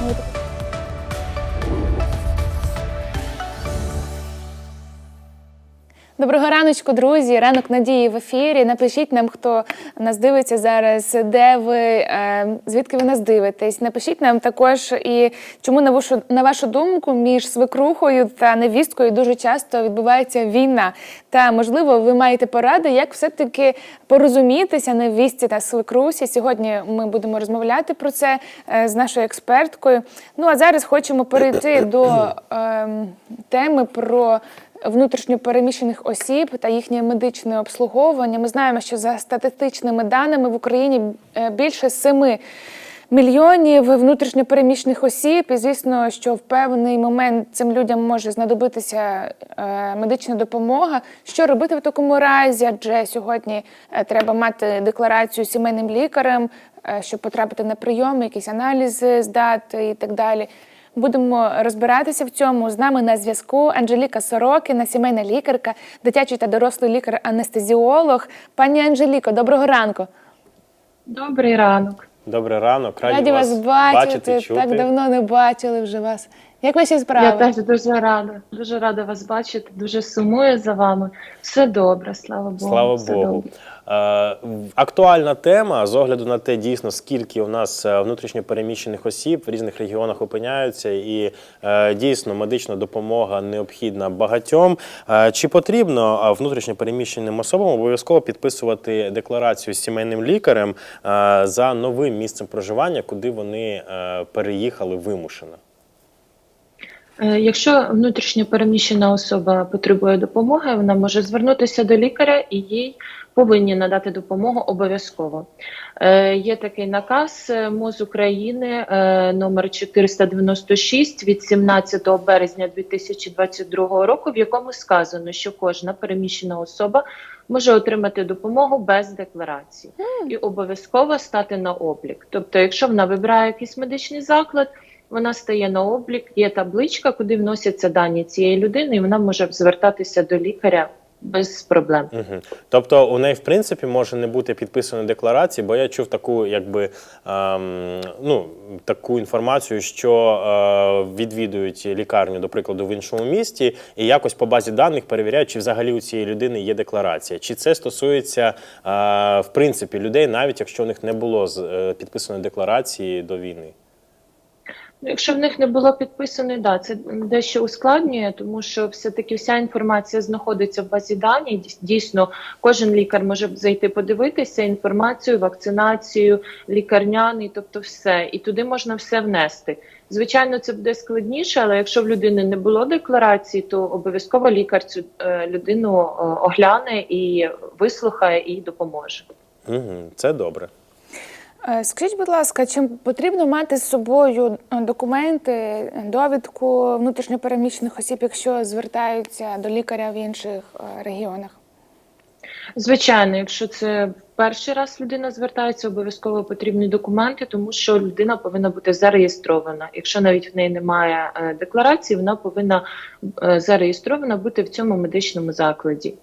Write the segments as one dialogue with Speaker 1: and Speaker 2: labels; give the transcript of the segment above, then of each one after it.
Speaker 1: Mau. Доброго раночку, друзі. Ранок надії в ефірі. Напишіть нам, хто нас дивиться зараз, де ви, е, звідки ви нас дивитесь. Напишіть нам також і чому на вашу на вашу думку між свекрухою та невісткою дуже часто відбувається війна. Та можливо, ви маєте поради, як все-таки порозумітися невістці та свекрусі. Сьогодні ми будемо розмовляти про це е, з нашою експерткою. Ну а зараз хочемо перейти до е, теми про внутрішньопереміщених осіб та їхнє медичне обслуговування. Ми знаємо, що за статистичними даними в Україні е, більше 7 мільйонів внутрішньопереміщених осіб. І звісно, що в певний момент цим людям може знадобитися е, медична допомога. Що робити в такому разі? Адже сьогодні е, треба мати декларацію сімейним лікарем, щоб потрапити на прийом, якісь аналізи здати і так далі. Будемо розбиратися в цьому. З нами на зв'язку Анжеліка Сорокіна, сімейна лікарка, дитячий та дорослий лікар-анестезіолог. Пані Анжеліко, доброго ранку.
Speaker 2: Добрий ранок.
Speaker 3: Добрий ранок, раді,
Speaker 1: Раді вас бачити.
Speaker 3: бачити, чути.
Speaker 1: Так давно не бачили вже вас. Як ваші справи?
Speaker 2: Я теж дуже рада. Дуже рада вас бачити. Дуже сумую за вами. Все добре, слава Богу.
Speaker 3: Слава
Speaker 2: все
Speaker 3: Богу.
Speaker 2: добре.
Speaker 3: Е, актуальна тема з огляду на те, дійсно скільки у нас е, внутрішньо переміщених осіб в різних регіонах опиняються, і е, дійсно медична допомога необхідна багатьом. Е, чи потрібно внутрішньо переміщеним особам обов'язково підписувати декларацію з сімейним лікарем е, за новим місцем проживання, куди вони е, переїхали вимушено?
Speaker 2: Е, Якщо внутрішньо переміщена особа потребує допомоги, вона може звернутися до лікаря і їй повинні надати допомогу обов'язково. Е, Є такий наказ е, МОЗ України номер 496 від 17 березня 2022 року, в якому сказано, що кожна переміщена особа може отримати допомогу без декларації і обов'язково стати на облік. Тобто, якщо вона вибирає якийсь медичний заклад, вона стає на облік, є табличка, куди вносяться дані цієї людини, і вона може звертатися до лікаря без проблем.
Speaker 3: Угу. Тобто у неї в принципі може не бути підписаної декларації, бо я чув таку, якби ем, ну таку інформацію, що е, відвідують лікарню, до прикладу, в іншому місті, і якось по базі даних перевіряють, чи взагалі у цієї людини є декларація. Чи це стосується е, в принципі людей, навіть якщо у них не було з- е, підписаної декларації до війни?
Speaker 2: Якщо в них не було підписаної, да, це дещо ускладнює, тому що все-таки вся інформація знаходиться в базі дані. Дійс- Дійсно, кожен лікар може зайти подивитися інформацію, вакцинацію, лікарняний, тобто все. І туди можна все внести. Звичайно, це буде складніше, але якщо в людини не було декларації, то обов'язково лікар цю е, людину е, огляне і вислухає і допоможе.
Speaker 3: Це добре.
Speaker 1: Е, Скажіть, будь ласка, чи потрібно мати з собою е, документи, довідку внутрішньопереміщених осіб, якщо звертаються до лікаря в інших е, регіонах?
Speaker 2: Звичайно, якщо це перший раз людина звертається, обов'язково потрібні документи, тому що людина повинна бути зареєстрована. Якщо навіть в неї немає декларації, вона повинна зареєстрована бути в цьому медичному закладі.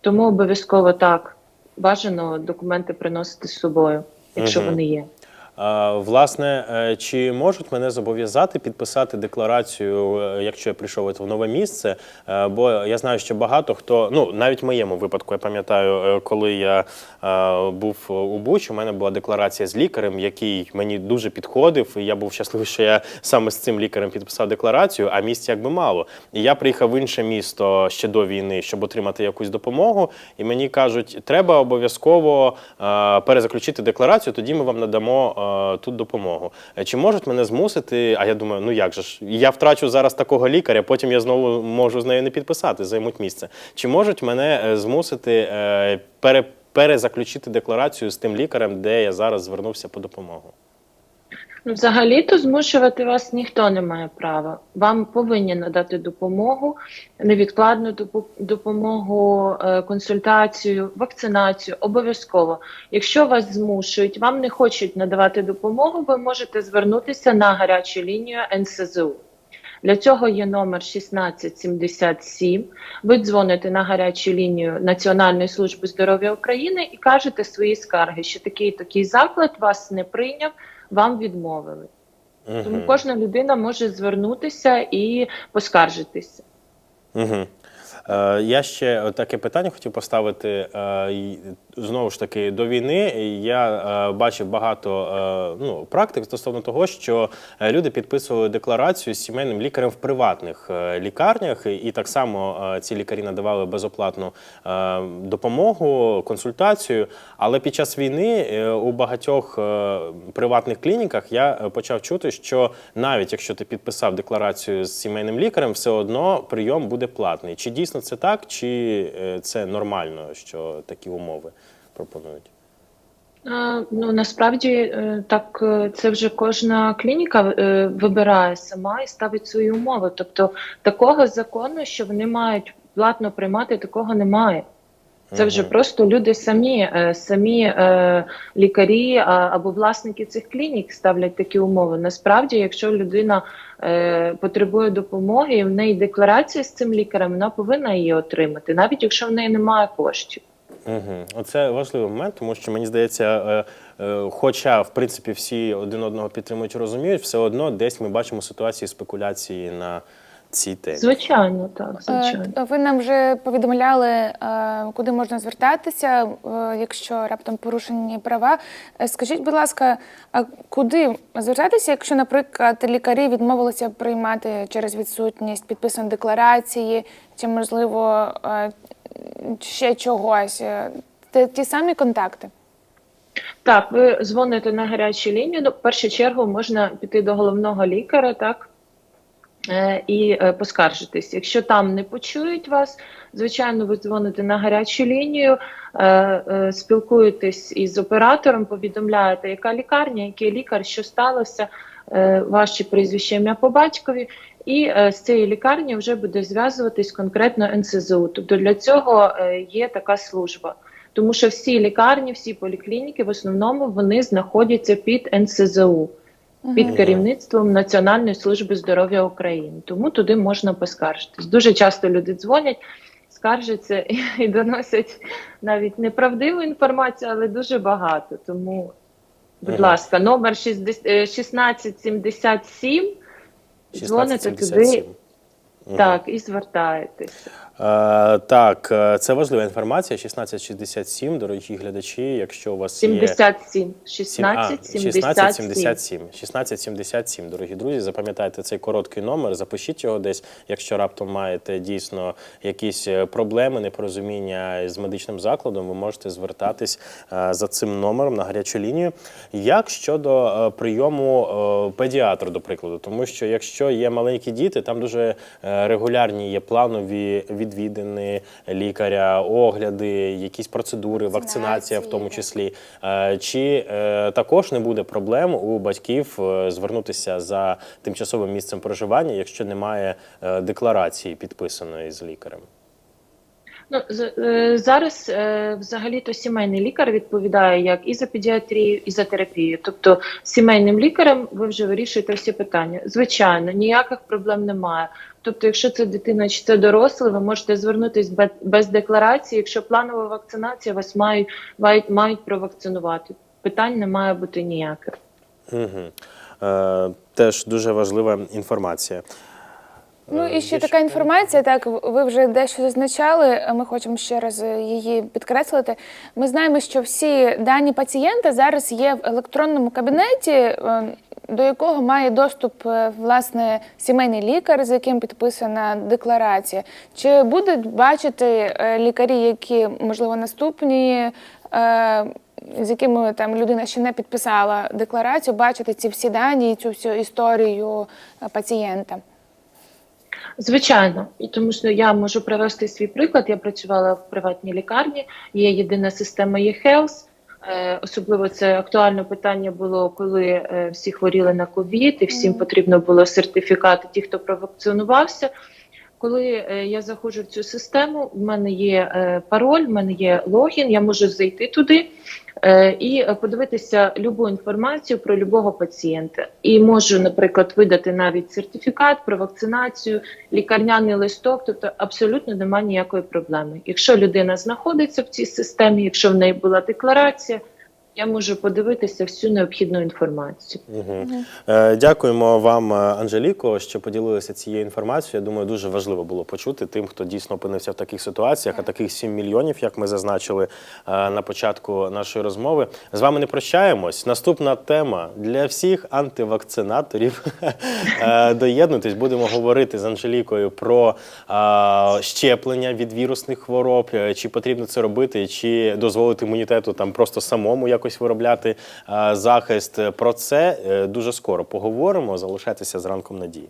Speaker 2: Тому обов'язково так бажано документи приносити з собою, якщо
Speaker 3: Мгм.
Speaker 2: вони є.
Speaker 3: А, Власне, е, чи можуть мене зобов'язати підписати декларацію, е, якщо я прийшов в нове місце? Е, Бо я знаю, що багато хто, ну навіть в моєму випадку, я пам'ятаю, коли я був у Бучі, у мене була декларація з лікарем, який мені дуже підходив, і я був щасливий, що я саме з цим лікарем підписав декларацію, а місць якби мало. І я приїхав в інше місто ще до війни, щоб отримати якусь допомогу. І мені кажуть, треба обов'язково перезаключити декларацію, тоді ми вам надамо тут допомогу. Е, Чи можуть мене змусити? А я думаю, ну як же ж, я втрачу зараз такого лікаря, потім я знову можу з нею не підписати, займуть місце. Чи можуть мене е, змусити е, пере, перезаключити декларацію з тим лікарем, де я зараз звернувся по допомогу?
Speaker 2: Взагалі-то змушувати вас ніхто не має права. Вам повинні надати допомогу, невідкладну допомогу, е, консультацію, вакцинацію обов'язково. Якщо вас змушують, вам не хочуть надавати допомогу, ви можете звернутися на гарячу лінію НСЗУ. Для цього є номер 1677. Ви дзвоните на гарячу лінію Національної служби здоров'я України і кажете свої скарги, що такий такий заклад вас не прийняв, вам відмовили. Тому кожна людина може звернутися і поскаржитися.
Speaker 3: Угу. Е, я ще таке питання хотів поставити. Е, знову ж таки, до війни я е, бачив багато ну, практик стосовно того, що люди підписували декларацію з сімейним лікарем в приватних лікарнях, і- так само ці лікарі надавали безоплатну допомогу, консультацію. Але під час війни у багатьох приватних клініках я почав чути, що навіть якщо ти підписав декларацію з сімейним лікарем, все одно прийом буде платний. Чи дійсно це так, чи е, це нормально, що такі умови пропонують?
Speaker 2: Ну насправді е, так е, це вже кожна клініка вибирає сама і ставить свої умови. Тобто такого закону, що вони мають платно приймати, такого немає. Це вже просто люди самі, е, самі е, лікарі або власники цих клінік ставлять такі умови. Насправді, якщо людина е, потребує допомоги, і в неї декларація з цим лікарем, вона повинна її отримати, навіть якщо в неї немає коштів.
Speaker 3: Угу. Оце важливий момент, тому що мені здається, е, е, хоча в принципі всі один одного підтримують, і розуміють, все одно десь ми бачимо ситуації спекуляції на цій темі.
Speaker 2: Звичайно, так, звичайно.
Speaker 1: Е, Ви нам вже повідомляли, е, куди можна звертатися, е, якщо раптом порушені права. Скажіть, будь ласка, а куди звертатися, якщо, наприклад, лікарі відмовилися приймати через відсутність підписаної декларації, чи можливо ще чогось? Е, ті самі контакти?
Speaker 2: Так, ви дзвоните на гарячу лінію. Ну, В першу чергу можна піти до головного лікаря, так і е, поскаржитись. Якщо там не почують вас, звичайно, ви дзвоните на гарячу лінію, е, е, спілкуєтесь із оператором, повідомляєте, яка лікарня, який лікар, що сталося, е, ваші прізвище ім'я по батькові. І е, з цієї лікарні вже буде зв'язуватись конкретно НСЗУ. Тобто для цього е, є така служба. Тому що всі лікарні, всі поліклініки в основному вони знаходяться під НСЗУ, під керівництвом Національної служби здоров'я України. Тому туди можна поскаржитись. Дуже часто люди дзвонять, скаржаться і, і доносять навіть неправдиву інформацію, але дуже багато. Тому, будь ласка, номер 60, е, 1677, дзвоните туди так, і звертаєтеся.
Speaker 3: Е, так, е, це важлива інформація. 1667, дорогі глядачі. Якщо у вас є
Speaker 2: 77,
Speaker 3: Сім- а,
Speaker 2: 16, 77.
Speaker 3: 1677. 1677, дорогі друзі. Запам'ятайте цей короткий номер, запишіть його десь, якщо раптом маєте дійсно якісь е, проблеми, непорозуміння з медичним закладом, ви можете звертатись за цим номером на гарячу лінію. Як щодо прийому педіатра, до прикладу, тому що якщо є маленькі діти, там дуже регулярні є планові відвідини лікаря, огляди, якісь процедури, вакцинація в тому числі. Е, Чи е, також не буде проблем у батьків е, звернутися за тимчасовим місцем проживання, якщо немає декларації підписаної з лікарем?
Speaker 2: Ну, зараз е, взагалі-то сімейний лікар відповідає як і за педіатрію, і за терапію. Тобто, сімейним лікарем ви вже вирішуєте всі питання. Звичайно, ніяких проблем немає. Тобто, якщо це дитина чи це дорослий, ви можете звернутися без, без декларації. Якщо планова вакцинація, вас мають, мають, мають провакцинувати. Питань не має бути ніяких.
Speaker 3: Угу. Е, теж дуже важлива інформація.
Speaker 1: Ну
Speaker 3: Е,
Speaker 1: і ще така інформація. Так, ви вже дещо зазначали. Ми хочемо ще раз е, її підкреслити. Ми знаємо, що всі дані пацієнта зараз є в електронному кабінеті, е, до якого має доступ е, власне сімейний лікар, з яким підписана декларація. Чи будуть бачити е, лікарі, які можливо наступні? е, З якими там людина ще не підписала декларацію, бачити ці всі дані і цю всю історію е, пацієнта.
Speaker 2: Звичайно, і тому що я можу привести свій приклад. Я працювала в приватній лікарні. Є єдина система e-health. Особливо це актуальне питання було, коли е, всі хворіли на ковід, і всім потрібно було сертифікати, ті, хто провакцинувався. Коли е, я заходжу в цю систему, в мене є е, пароль, в мене є логін, я можу зайти туди е, і подивитися любу інформацію про любого пацієнта. І можу, наприклад, видати навіть сертифікат про вакцинацію, лікарняний листок, тобто абсолютно немає ніякої проблеми. Якщо людина знаходиться в цій системі, якщо в неї була декларація, я можу подивитися всю необхідну інформацію.
Speaker 3: Угу. Е, дякуємо вам, е, Анжеліко, що поділилися цією інформацією. Я думаю, дуже важливо було почути тим, хто дійсно опинився в таких ситуаціях, а таких 7 мільйонів, як ми зазначили е, на початку нашої розмови. З вами не прощаємось. Наступна тема для всіх антивакцинаторів. Е, Доєднуйтесь, будемо говорити з Анжелікою про е, щеплення від вірусних хвороб, чи потрібно це робити, чи дозволити імунітету там просто самому якось виробляти е, захист. Про це е, дуже скоро поговоримо. Залишайтеся з ранком надії.